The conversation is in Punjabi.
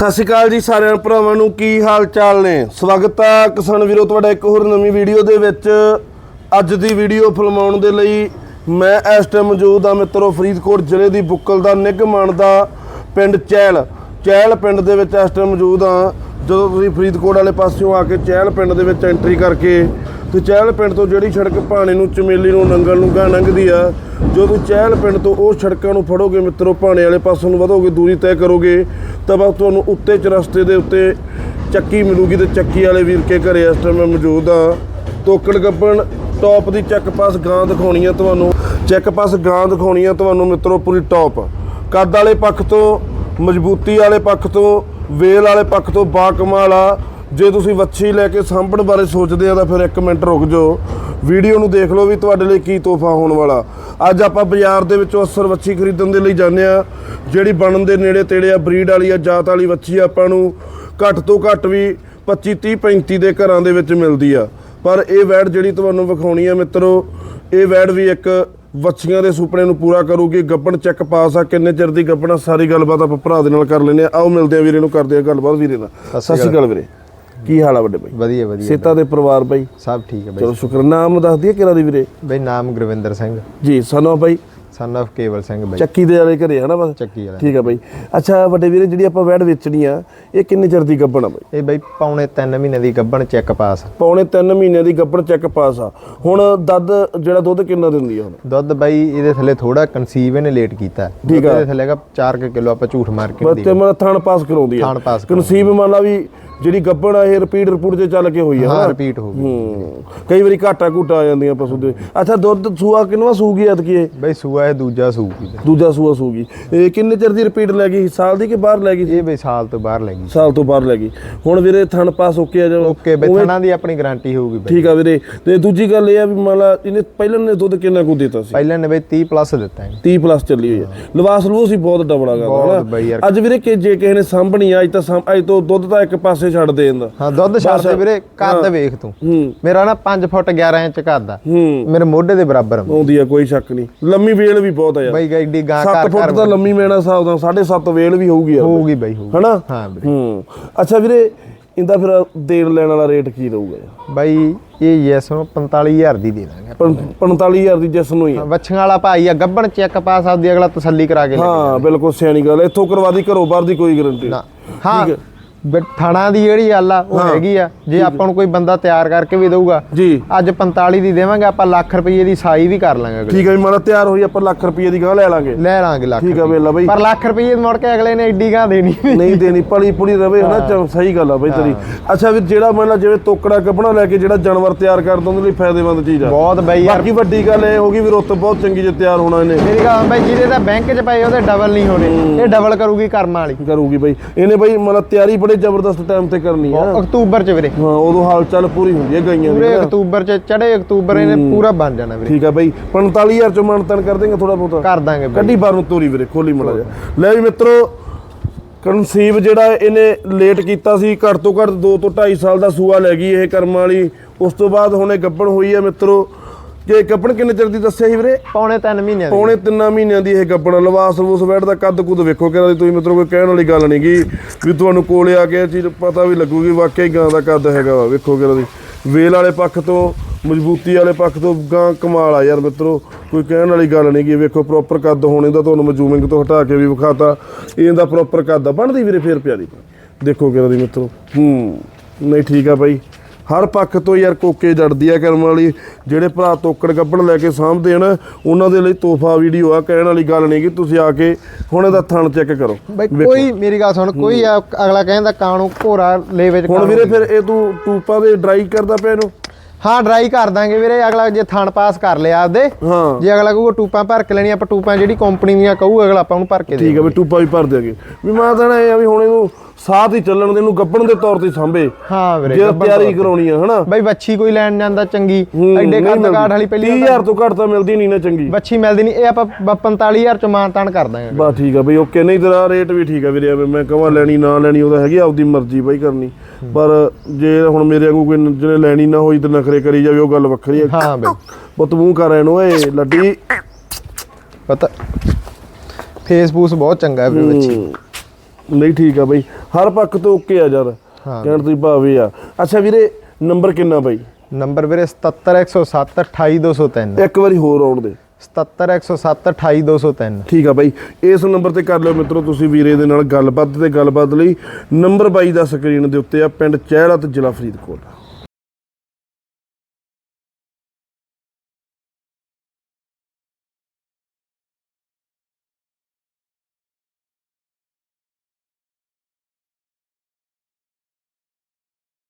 ਸਤਿ ਸ਼੍ਰੀ ਅਕਾਲ ਜੀ ਸਾਰਿਆਂ ਭਰਾਵਾਂ ਨੂੰ, ਕੀ ਹਾਲ ਚਾਲ ਨੇ? ਸਵਾਗਤ ਹੈ ਕਿਸਾਨ ਵੀਰੋ, ਤੁਹਾਡਾ ਇੱਕ ਹੋਰ ਨਵੀਂ ਵੀਡੀਓ ਦੇ ਵਿੱਚ। ਅੱਜ ਦੀ ਵੀਡੀਓ ਫਿਲਮਾਉਣ ਦੇ ਲਈ ਮੈਂ ਇਸ ਟਾਈਮ ਮੌਜੂਦ ਆ ਮਿੱਤਰੋ, ਫਰੀਦਕੋਟ ਜ਼ਿਲ੍ਹੇ ਦੀ ਬੁੱਕਲ ਦਾ ਨਿਗਮਾਨ ਦਾ ਪਿੰਡ ਚਹਿਲ ਚਹਿਲ ਪਿੰਡ ਦੇ ਵਿੱਚ ਇਸ ਟਾਈਮ ਮੌਜੂਦ ਆ ਜਦੋਂ ਤੁਸੀਂ ਫਰੀਦਕੋਟ ਵਾਲੇ ਪਾਸਿਓਂ ਆ ਕੇ ਚਹਿਲ ਪਿੰਡ ਦੇ ਵਿੱਚ ਐਂਟਰੀ ਕਰਕੇ ਤੇ ਚਹਿਲ ਪਿੰਡ ਤੋਂ ਜਿਹੜੀ ਸੜਕ ਭਾਣੇ ਨੂੰ, ਚਮੇਲੀ ਨੂੰ, ਨੰਗਲ ਨੂੰ ਗਾਂ ਲੰਘਦੀ ਆ ਜਦੋਂ ਚਹਿਲ ਪਿੰਡ ਤੋਂ ਉਹ ਸੜਕਾਂ ਨੂੰ ਫੜੋਗੇ ਮਿੱਤਰੋ ਭਾਣੇ ਵਾਲੇ ਪਾਸੋਂ ਨੂੰ ਵਧੋਗੇ, ਦੂਰੀ ਤੈਅ ਕਰੋਗੇ, ਤਾਂ ਬਸ ਤੁਹਾਨੂੰ ਉੱਤੇ ਚ ਰਸਤੇ ਦੇ ਉੱਤੇ ਚੱਕੀ ਮਿਲੂਗੀ ਤੇ ਚੱਕੀ ਵਾਲੇ ਵੀਰ ਕੇ ਘਰੇ ਇਸ ਟਾਈਮ ਮੈਂ ਮੌਜੂਦ ਆ। ਤੋਕੜ ਗੱਬਣ ਟੌਪ ਦੀ ਚੈੱਕ ਪਾਸ ਗਾਂ ਦਿਖਾਉਣੀ ਆ ਤੁਹਾਨੂੰ। ਚੈੱਕ ਪਾਸ ਗਾਂ ਦਿਖਾਉਣੀ ਆ ਤੁਹਾਨੂੰ ਮਿੱਤਰੋ, ਪੂਰੀ ਟੌਪ ਕੱਦ ਵਾਲੇ ਪੱਖ ਤੋਂ, ਮਜ਼ਬੂਤੀ ਵਾਲੇ ਪੱਖ ਤੋਂ, ਵੇਲ ਵਾਲੇ ਪੱਖ ਤੋਂ, ਬਾਕਮਾਲ ਆ। ਜੇ ਤੁਸੀਂ ਵੱਛੀ ਲੈ ਕੇ ਸਾਂਭਣ ਬਾਰੇ ਸੋਚਦੇ ਆ ਤਾਂ ਫਿਰ 1 ਮਿੰਟ ਰੁਕ ਜਾਓ। ਵੀਡੀਓ ਨੂੰ ਦੇਖ ਲਓ ਵੀ ਤੁਹਾਡੇ ਲਈ ਕੀ ਤੋਹਫਾ ਹੋਣ ਵਾਲਾ। ਅੱਜ ਆਪਾਂ ਬਾਜ਼ਾਰ ਦੇ ਵਿੱਚੋਂ ਅਸਰ ਵੱਛੀ ਖਰੀਦਣ ਦੇ ਲਈ ਜਾਂਦੇ ਆ। ਜਿਹੜੀ ਬਣਨ ਦੇ ਨੇੜੇ ਤੇੜੇ ਆ ਬਰੀਡ ਵਾਲੀ ਆ ਜਾਤ ਵਾਲੀ ਵੱਛੀ ਆਪਾਂ ਨੂੰ ਘੱਟ ਤੋਂ ਘੱਟ ਵੀ 25 30 35 ਦੇ ਘਰਾਂ ਦੇ ਵਿੱਚ ਮਿਲਦੀ ਆ। ਪਰ ਇਹ ਵੈੜ ਜਿਹੜੀ ਤੁਹਾਨੂੰ ਵਿਖਾਉਣੀ ਆ ਮਿੱਤਰੋ ਇਹ ਵੈੜ ਵੀ ਇੱਕ ਵੱਛੀਆਂ ਦੇ ਸੁਪਨੇ ਨੂੰ ਪੂਰਾ ਕਰੂਗੀ। ਗੱਬਣ ਚੈੱਕ ਪਾਸ ਆ ਕਿੰਨੇ ਚਿਰ ਦੀ ਗੱਬਣ ਆ ਸਾਰੀ ਗੱਲਬਾਤ ਆਪਾਂ ਭਰਾ ਦੇ ਨਾਲ ਕਰ ਲੈਨੇ ਆ। ਆਓ ਮਿਲਦੇ ਆ ਵੀਰੇ ਨੂੰ ਕਰਦੇ ਆ ਗੱਲਬਾਤ ਵੀਰੇ ਨਾਲ। ਸਤਿ ਸ਼੍ਰੀ ਅਕਾਲ ਵੀਰੇ। ਕੀ ਹਾਲ ਆ ਵੱਡੇ ਬਾਈ? ਵਧੀਆ ਵਧੀਆ ਸੇਤਾ ਦੇ ਪਰਿਵਾਰ ਬਾਈ? ਸਭ ਠੀਕ ਹੈ ਚਲੋ ਸ਼ੁਕਰ ਨਾਮ ਦੱਸ ਦਈਏ ਕਿਹੜਾ ਦੀ ਵੀਰੇ? ਬਾਈ ਬਾਈ ਨਾਮ ਗੁਰਵਿੰਦਰ ਸਿੰਘ। ਜੀ ਸਾਨੂੰ ਬਾਈ? ਸਨ ਕੇਵਲ ਸਿੰਘ ਬਾਈ। ਚੱਕੀ ਦੇ ਵਾਲੇ ਘਰੇ ਹਨਾ ਬਸ? ਚੱਕੀ ਵਾਲਾ। ਠੀਕ ਆ ਬਾਈ। ਅੱਛਾ ਵੱਡੇ ਵੀਰੇ ਜਿਹੜੀ ਆਪਾਂ ਵੈੜ ਵੇਚਣੀ ਆ ਇਹ ਕਿੰਨੇ ਚਿਰ ਦੀ ਗੱਬਣ ਆ ਬਾਈ? ਇਹ ਬਾਈ ਪੌਣੇ 3 ਮਹੀਨੇ ਦੀ ਗੱਭਣ ਚੈੱਕ ਪਾਸ ਪੌਣੇ 3 ਮਹੀਨੇ ਦੀ ਗੱਬਣ ਚੈੱਕ ਪਾਸ ਆ। ਹੁਣ ਦੱਦ ਜਿਹੜਾ ਦੁੱਧ ਕਿੰਨਾ ਦਿੰਦੀ ਆ ਹੁਣ? ਦੁੱਧ ਬਾਈ ਇਹਦੇ ਥੱਲੇ ਥੋੜਾ ਕਨਸੀਵ ਇਹਨੇ ਲੇਟ ਕੀਤਾ। ਠੀਕ ਆ। ਇਹਦੇ ਥੱਲੇ ਹੈਗਾ 4 ਕਿਲੋ ਆਪਾਂ ਝੂਠ ਮਾਰ ਕੇ ਬਸ ਤੇ ਮਨ ਥਣ ਪਾਸ ਕਰਾਉਂਦੀ ਆ। ਥਣ ਪਾਸ ਕਨਸੀਬ ਮੰਨ ਲਾ ਵੀ ਜਿਹੜੀ ਗੱਬਣ ਆ ਇਹ ਰਿਪੀਟ ਰਿਪੂਟ ਤੇ ਚੱਲ ਕੇ ਹੋਈ ਆ ਹਾਂ ਰਿਪੀਟ ਹੋ ਗਈ। ਹੂੰ। ਕਈ ਵਾਰੀ ਘਾਟਾ ਘੂਟਾ ਆ ਜਾਂਦੀਆਂ ਪਸ਼ੂ ਦੇ। ਅੱਛਾ ਦੁੱਧ ਸੂਆ ਕਿੰਨਵਾ ਸੂਗੀ ਐਤਕੀ ਇਹ? ਬਾਈ ਸੂਆ ਇਹ ਦੂਜਾ ਸੂ ਕੀ ਦੂਜਾ ਸੂਆ ਸੂਗੀ। ਇਹ ਕਿੰਨੇ ਚਿਰ ਦੀ ਰਿਪੀਟ ਲੈ ਗਈ? ਸਾਲ ਦੀ ਕਿ ਬਾਹਰ ਲੈ ਗਈ ਇਹ ਬਾਈ ਸਾਲ ਤੋਂ ਬਾਹਰ ਲੱਗੀ ਸਾਲ ਤੋਂ ਬਾਹਰ ਲੈ ਗਈ। ਹੁਣ ਵੀਰੇ ਥਣ ਪਾਸ ਓਕੇ ਆ ਜਾ ਓਕੇ ਬਾਈ ਥਣਾ ਦੀ ਆਪਣੀ ਗਾਰੰਟੀ ਹੋਊਗੀ ਬਾਈ। ਠੀਕ ਆ ਵੀਰੇ। ਤੇ ਦੂਜੀ ਗੱਲ ਇਹ ਆ ਵੀ ਮੰਨ ਲਾ ਇਹਨੇ ਪਹਿਲਾਂ ਨੇ ਦੁੱਧ ਕਿੰਨਾ ਕੁ ਦਿੱਤਾ ਸੀ? ਪਹਿਲਾਂ ਨੇ ਬਾਈ 30 ਪਲੱਸ ਦਿੱਤਾ ਹੈ 30 ਪਲੱਸ ਚੱਲੀ ਹੋਈ ਹੈ। ਲਵਾਸ ਲੂ ਸੀ ਬਹੁਤ ਡਬੜਾ ਕਰਦਾ। ਅੱਜ ਵੀਰੇ ਕਿ ਜੇ ਕਿਸੇ ਨੇ ਸਾਂਭਣੀ ਆ ਅੱਜ ਤਾਂ ਅੱਜ ਤੋਂ ਦੁੱਧ ਤਾਂ ਇੱਕ ਪਾਸੇ ਛੱਡ ਦੇ। ਦਿੰਦਾ ਹਾਂ ਦੁੱਧ ਛੱਡ ਦੇ ਵੀਰੇ ਕੱਦ ਵੇਖ ਤੂੰ। ਮੇਰਾ ਨਾ 5 ਫੁੱਟ 11 ਇੰਚ ਕੱਦ ਆ ਮੇਰੇ ਮੋਢੇ ਦੇ ਬਰਾਬਰ। ਆਉਂਦੀ ਆ ਕੋਈ ਸ਼ੱਕ ਨਹੀਂ। ਲੰਮੀ ਵੇਲ ਵੀ ਬਹੁਤ ਆ ਯਾਰ। ਬਾਈ ਗੱਡੀ ਗਾਂ 7 ਘਰ ਫੁੱਟ ਘਰ ਤਾਂ ਲੰਮੀ ਮੇਣਾ ਹਿਸਾਬ ਦਾ 7.5 ਵੇਲ ਵੀ ਹੋਊਗੀ ਯਾਰ। ਹੋਊਗੀ ਬਾਈ ਹੋਊਗੀ। ਹਨਾ? ਹਾਂ ਵੀਰੇ। ਹੂੰ। ਅੱਛਾ ਵੀਰੇ ਇਹਦਾ ਫਿਰ ਦੇਣ ਲੈਣ ਵਾਲਾ ਰੇਟ ਕੀ ਰਹੂਗਾ? ਬਾਈ ਇਹ ਯੈਸ ਨੂੰ 45000 ਦੀ ਦੇ ਦਾਂਗੇ ਪੰ- 45000 ਦੀ ਜਿਸ ਨੂੰ ਹੀ ਆ। ਵੱਛੀਆਂ ਵਾਲਾ ਭਾਈ ਆ ਗੱਬਣ ਚੈੱਕ ਪਾਸ ਆਪਦੀ ਅਗਲਾ ਤਸੱਲੀ ਕਰਾ ਕੇ ਹਾਂ ਬਿਲਕੁਲ ਸਿਆਣੀ ਗੱਲ। ਇੱਥੋਂ ਕਰਵਾ ਦੀ ਘਰੋਂ ਬਾਹਰ ਦੀ ਕੋਈ ਗਾਰੰਟੀ ਨਾ। ਹਾਂ ਥਣਾ ਦੀ ਜਿਹੜੀ ਗੱਲ ਆ ਉਹ ਹੈਗੀ ਆ। ਜੇ ਆਪਾਂ ਨੂੰ ਕੋਈ ਬੰਦਾ ਤਿਆਰ ਕਰਕੇ ਵੀ ਦਊਗਾ ਜੀ। ਅੱਜ 45 ਦੀ ਦੇਵਾਂਗੇ ਆਪਾਂ ਲੱਖ ਰੁਪਏ ਦੀ ਸਾਈ ਵੀ ਕਰ ਲਾਂਗੇ ਠੀਕ ਹੈ ਜੀ ਮਾਰਾ ਤਿਆਰ ਹੋਈ ਆਪਾਂ ਲੱਖ ਰੁਪਏ ਦੀ ਗਾਂ ਲੈ ਲਾਂਗੇ। ਲੈ ਲਾਂਗੇ ਲੱਖ ਠੀਕ ਆ ਵੇਲਾ ਬਈ। ਪਰ ਲੱਖ ਰੁਪਏ ਮੁੜ ਕੇ ਅਗਲੇ ਨੇ ਐਡੀ ਗਾਂ ਦੇਣੀ ਨਹੀਂ ਦੇਣੀ ਪਲੀ ਪੁਲੀ ਰਵੇ ਹਨਾ ਚਲ ਸਹੀ ਗੱਲ ਆ ਬਈ ਤੇਰੀ। ਅੱਛਾ ਵੀ ਜਿਹੜਾ ਮੰਨ ਲਾ ਜਿਵੇਂ ਤੋਕੜਾ ਕੱਪੜਾ ਲੈ ਕੇ ਜਿਹੜਾ ਜਾਨਵਰ ਤਿਆਰ ਕਰਦਾ ਉਹਦੇ ਲਈ ਫਾਇਦੇਮੰਦ ਚੀਜ਼ ਆ। ਬਹੁਤ ਬਈ ਯਾਰ। ਬਾਕੀ ਵੱਡੀ ਗੱਲ ਇਹ ਹੋਗੀ ਵੀ ਰੁੱਤ ਬਹੁਤ ਚੰਗੀ ਜੇ ਤਿਆਰ ਹੋਣਾ ਇਹਨੇ। ਮੇਰੀ ਗੱਲ ਬਾਈ ਜਿਹਦੇ ਤਾਂ ਬੈਂਕ 'ਚ ਪਏ ਉਹਦੇ ਡਬਲ ਨਹੀਂ ਹੋਣੇ। ਇਹ ਡਬਲ ਕਰੂਗੀ ਕਰਮ ਵਾਲੀ। ਕਰੂਗੀ ਬਈ। ਇਹਨੇ ਬਈ ਮਤਲਬ ਤਿਆਰੀ ਬੜੇ ਜ਼ਬਰਦਸਤ ਟਾਈਮ ਤੇ ਕਰਨੀ ਆ। ਅਕਤੂਬਰ 'ਚ ਵੀਰੇ। ਹਾਂ ਉਦੋਂ ਹਾਲ ਚਾਲ ਪੂਰੀ ਹੁੰਦੀ ਹੈ ਗਾਈਆਂ ਦੀ ਪੂਰੇ ਅਕਤੂਬਰ 'ਚ ਚੜੇ ਅਕਤੂਬਰ ਇਹਨੇ ਪੂਰਾ ਬਣ ਜਾਣਾ ਵੀਰੇ। ਠੀਕ ਆ ਬਈ 45000 ਚੋਂ ਮਾਨਤਨ ਕਰ ਦੇਂਗੇ ਥੋੜਾ ਬਹੁਤਾ। ਕਰ ਦਾਂਗੇ ਕੱਢੀ ਬਾਹਰ ਨੂੰ ਤੋਰੀ ਵੀਰੇ ਖੋਲੀ ਮੜਾ ਜਾ ਲੈ ਵੀ ਮਿੱਤਰੋ ਕਨਸੀਵ ਜਿਹੜਾ ਇਹਨੇ ਲੇਟ ਕੀਤਾ ਸੀ ਘੱਟ ਤੋਂ ਘੱਟ 2 ਤੋਂ 2.5 ਸਾਲ ਦਾ ਸੂਆ ਲੈ ਗਈ ਇਹ ਕਰਮ ਵਾਲੀ। ਉਸ ਤੋਂ ਬਾਅਦ ਹੁਣ ਇਹ ਗੱਬਣ ਹੋਈ ਹੈ ਮਿੱਤਰੋ ਕਿ ਗੱਬਣ ਕਿੰਨੇ ਚਿਰ ਦੀ ਦੱਸਿਆ ਸੀ ਵੀਰੇ? ਪੌਣੇ 3 ਮਹੀਨਿਆਂ ਦੀ। ਪੌਣੇ ਤਿੰਨਾਂ ਮਹੀਨਿਆਂ ਦੀ ਇਹ ਗੱਬਣ ਲਵਾਸ ਲਵੂਸ ਬੈਠ ਦਾ ਕੱਦ ਕੁੱਦ ਵੇਖੋ ਕਿਹੜਾ ਤੁਸੀਂ ਮਿੱਤਰੋ ਕੋਈ ਕਹਿਣ ਵਾਲੀ ਗੱਲ ਨਹੀਂ ਗੀ ਵੀ ਤੁਹਾਨੂੰ ਕੋਲੇ ਆ ਕੇ ਇਹ ਚੀਜ਼ ਪਤਾ ਵੀ ਲੱਗੂਗੀ ਵਾਕਈ ਗਾਂ ਦਾ ਕੱਦ ਹੈਗਾ ਵਾ ਵੇਖੋ ਕਿਹੜਾ ਦੀ। ਵੇਲ ਵਾਲੇ ਪੱਖ ਤੋਂ ਮਜ਼ਬੂਤੀ ਵਾਲੇ ਪੱਖ ਤੋਂ ਗਾਂ ਕਮਾਲ ਆ ਯਾਰ ਮਿੱਤਰੋ ਕੋਈ ਕਹਿਣ ਵਾਲੀ ਗੱਲ ਨਹੀਂ ਗੀ ਵੇਖੋ ਪ੍ਰੋਪਰ ਕੱਦ ਹੋਣੇ ਦਾ ਤੁਹਾਨੂੰ ਮੈਂ ਜ਼ੂਮਿੰਗ ਤੋਂ ਹਟਾ ਕੇ ਵੀ ਵਿਖਾਤਾ ਇਹਦਾ ਪ੍ਰੋਪਰ ਕੱਦ ਆ ਬਣਦੀ ਵੀਰੇ ਫੇਰ ਪਿਆਰੀ। ਦੇਖੋ ਕਿਹੜਾ ਦੀ ਮਿੱਤਰੋ। ਹੂੰ ਨਹੀਂ ਠੀਕ ਆ ਬਾਈ। ਹਰ ਪੱਖ ਤੋਂ ਯਾਰ ਕੋਕੇ ਜੜਦੀ ਆ ਕਰਮ ਵਾਲੀ ਜਿਹੜੇ ਭਰਾ ਤੋਕੜ ਗੱਬਣ ਲੈ ਕੇ ਸਾਂਭਦੇ ਹਨ ਉਹਨਾਂ ਦੇ ਲਈ ਤੋਹਫਾ ਵੀਡੀਓ ਆ ਕਹਿਣ ਵਾਲੀ ਗੱਲ ਨਹੀਂ ਕਿ ਤੁਸੀਂ ਆ ਕੇ ਹੁਣ ਇਹਦਾ ਥਣ ਚੈੱਕ ਕਰੋ। ਬਈ ਕੋਈ ਮੇਰੀ ਗੱਲ ਸੁਣ ਕੋਈ ਆ- ਅਗਲਾ ਕਹਿੰਦਾ ਕਾਣੂ ਘੋਰਾ ਲੈ ਵਿੱਚ ਹੁਣ। ਵੀਰੇ ਫਿਰ ਇਹ ਤੂੰ ਟੂਪਾਂ ਦੇ ਡਰਾਈ ਕਰਦਾ ਪਿਆ ਇਹਨੂੰ? ਹਾਂ ਡਰਾਈ ਕਰ ਦਾਂਗੇ ਵੀਰੇ ਅਗਲਾ ਜੇ ਥਣ ਪਾਸ ਕਰ ਲਿਆ ਆਪਦੇ ਹਾਂ। ਜੇ ਅਗਲਾ ਕਹੂਗਾ ਟੂਪਾਂ ਭਰ ਕੇ ਲੈਣੀ ਆਪਾਂ ਟੂਪਾਂ ਜਿਹੜੀ ਕੰਪਨੀ ਦੀਆਂ ਕਹੂ ਅਗਲਾ ਆਪਾਂ ਨੂੰ ਭਰ ਕੇ ਦੇ ਠੀਕ ਆ ਵੀ ਟੂਪਾ ਵੀ ਭਰ ਦਿਆਂਗੇ। ਵੀ ਮੈਂ ਤਾਂ ਇਹ ਆ ਵੀ ਹੁਣ ਇਹਨੂੰ ਸਾਥ ਹੀ ਚੱਲਣ ਦੇ ਇਹਨੂੰ ਗੱਬਣ ਦੇ ਤੌਰ ਤੇ ਸਾਂਭੇ। ਹਾਂ ਵੀਰੇ ਜੇ ਤਿਆਰੀ। ਕਰਾਉਣੀ ਆ ਹਨਾ? ਬਈ ਵੱਛੀ ਕੋਈ ਲੈਣ ਜਾਂਦਾ ਚੰਗੀ। ਐਡੇ ਮਿਲਦੀ। ਕਾਠ ਵਾਲੀ ਪਹਿਲੀ 30000 ਤੋਂ ਘੱਟ ਤਾਂ ਮਿਲਦੀ ਨਹੀਂ ਨਾ ਚੰਗੀ। ਵੱਛੀ ਮਿਲਦੀ ਨਹੀਂ ਇਹ ਆਪਾਂ ਬ- 45000 ਚ ਮਾਨ ਤਾਨ ਕਰ ਦਾਂਗੇ। ਬਸ ਠੀਕ ਆ ਬਈ ਓਕੇ। ਨਹੀਂ ਤੇਰਾ ਰੇਟ ਵੀ ਠੀਕ ਆ ਵੀਰੇ ਮੈਂ ਕਹਾਂ ਲੈਣੀ ਨਾ ਲੈਣੀ ਉਹਦਾ ਹੈਗੀ ਆਪਦੀ ਮਰਜ਼ੀ ਬਾਈ ਕਰਨੀ। ਪਰ ਜੇ ਹੁਣ ਮੇਰੇ ਵਾਂਗੂ ਕੋਈ ਨ- ਜਿਹਨੇ ਲੈਣੀ ਨਾ ਹੋਈ ਤੇ ਨਖਰੇ ਕਰੀ ਜਾਵੇ ਉਹ ਗੱਲ ਵੱਖਰੀ ਆ। ਹਾਂ ਬਈ। ਪੁੱਤ ਮੂੰਹ ਕਰ ਇਹਨੂੰ ਓਏ ਲੱਡੀ। ਪਤਾ ਫੇਸਬੁੱਕ ਬਹੁਤ ਚੰਗਾ ਹੈ ਵੀਰੇ ਹੂੰ। ਨਹੀਂ ਠੀਕ ਆ ਬਾਈ। ਹਰ ਪੱਖ ਤੋਂ ਓਕੇ ਆ ਯਾਰ। ਹਾਂ। ਕਹਿਣ ਤੁਸੀਂ ਭਾਵੇਂ ਆ। ਅੱਛਾ ਵੀਰੇ ਨੰਬਰ ਕਿੰਨਾ ਬਾਈ? ਨੰਬਰ ਵੀਰੇ 77107 28203 ਇੱਕ ਵਾਰੀ ਹੋਰ ਆਉਣ ਦੇ। 77107 28203 ਠੀਕ ਆ ਬਾਈ। ਇਸ ਨੰਬਰ ਤੇ ਕਰ ਲਿਓ ਮਿੱਤਰੋ ਤੁਸੀਂ ਵੀਰੇ ਦੇ ਨਾਲ ਗੱਲਬਾਤ ਤੇ ਗੱਲਬਾਤ ਲਈ। ਨੰਬਰ ਬਾਈ ਦਾ ਸਕਰੀਨ ਦੇ ਉੱਤੇ ਆ ਪਿੰਡ ਚਹਿੜਾ ਤੇ ਜ਼ਿਲ੍ਹਾ ਫਰੀਦਕੋਟ।